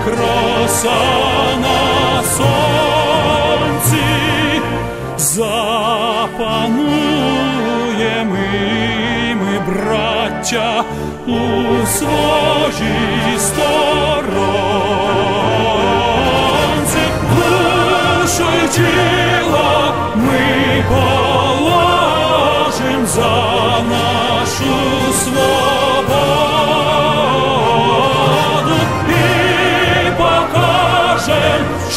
як роса на сонці, запануємо і ми, браття, у своїй сторонці, душу й тіло ми положим за нашу